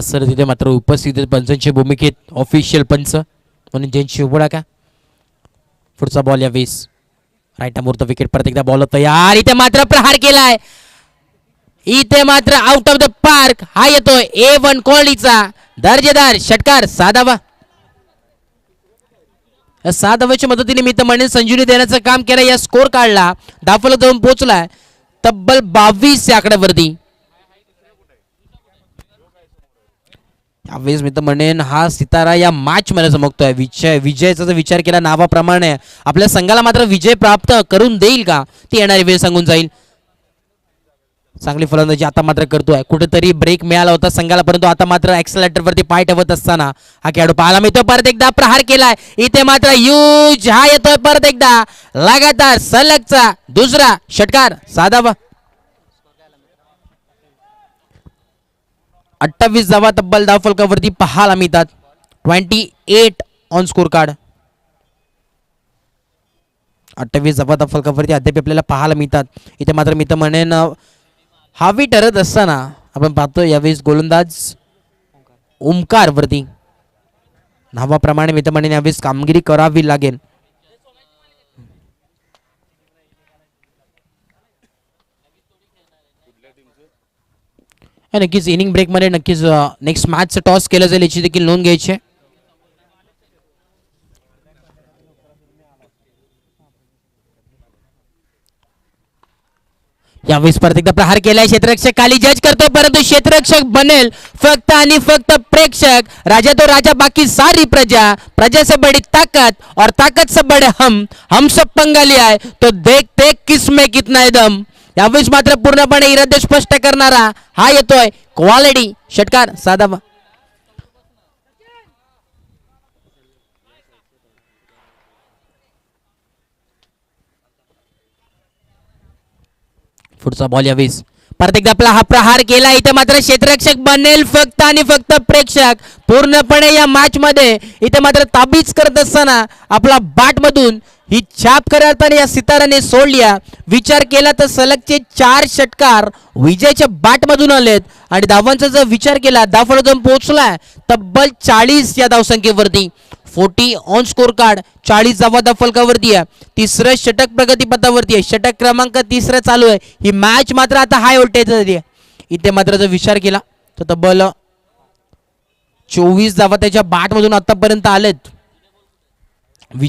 Sir तिथे मात्र उपस्थित पंचांच्या भूमिकेत ऑफिशियल पंच. म्हणून ज्यांची उघडा का पुढचा बॉल या वीस राईट अमूर्त विकेट परत एकदा बॉल तयार इथे मात्र प्रहार केलाय. इथे मात्र आउट ऑफ द पार्क हा येतो ए वन कोहलीचा दर्जेदार षटकार साधावा. साधावाच्या मदतीने मी तर म्हणेन संजुनी देण्याचं काम केलं या स्कोर काढला. दाफल जाऊन पोहोचलाय. तब्बल बावीस या आकड्यावरती. यावेळेस मी तर म्हणेन हा सितारा या मॅच मध्ये चमकतोय. विजय विजयाचा जर विचार केला नावाप्रमाणे आपल्या संघाला मात्र विजय प्राप्त करून देईल का? ती येणारी वेळ सांगून जाईल. चांगली फलंदाजी आता मात्र करतोय. कुठेतरी ब्रेक मिळाला होता संघाला परंतु आता मात्र ऍक्सलेटर वरती पाय ठेवत असताना हा खेळाडू पाहायला मिळतो परत एकदा प्रहार केलाय. इथे मात्र युज हा येतोय परत एकदा. लगातार सलगचा दुसरा षटकार साधा अठ्ठावीस धावा तब्बल धाव फलकावरती पाहायला मिळतात twenty eight on score card अठ्ठावीस धावा धाव फलकावरती अद्याप आपल्याला पाहायला मिळतात. इथे मात्र मी तर म्हणेन हावी ठरत असताना आपण पाहतो यावेळेस गोलंदाज ओमकार वरती नावाप्रमाणे मी तर म्हणेन यावेळेस कामगिरी करावी लागेल. नक्कीच इनिंग ब्रेकमध्ये नक्कीच नेक्स्ट मॅचचं टॉस केलं जाईल याची देखील नोंद घ्यायची आहे. यावेळेस एकदा प्रहार केलाय क्षेत्ररक्षक खाली जज करतो परंतु क्षेत्ररक्षक बनेल फक्त आणि फक्त प्रेक्षक राजा तो राजा बाकी सारी प्रजा प्रजा से बड़ी ताकत और ताकत से बड़े हम हम सब पंगाली आहे तो देख देख किसमे कितना है दम यावेळेस मात्र पूर्णपणे इरादे स्पष्ट करणारा हा येतोय. क्वालिटी षटकार साधा पुढचा बॉल यावेळेस परत एकदा आपला हा प्रहार केला. इथे मात्र क्षेत्ररक्षक बनेल फक्त आणि फक्त प्रेक्षक. पूर्णपणे या मॅच मध्ये इथे मात्र ताबीज करत असताना आपला बाट मधून ही छाप खऱ्या अर्थाने या सिताराने सोडल्या. विचार केला तर सलगचे चार षटकार विजयच्या बाटमधून आलेत. आणि धावांचा जर विचार केला धाव जाऊन पोहोचलाय तब्बल चाळीस या धावसंख्येवरती. फोर्टी ऑन स्कोर कार्ड चाळीस धावा धाव फलकावरती आहे. तिसरं षटक प्रगतीपथावरती आहे. षटक क्रमांक तिसरं चालू आहे. ही मॅच मात्र आता हाय व्होल्टेज आहे. इथे मात्र जर विचार केला तर तब्बल चोवीस धावा त्याच्या बाटमधून आतापर्यंत आलेत.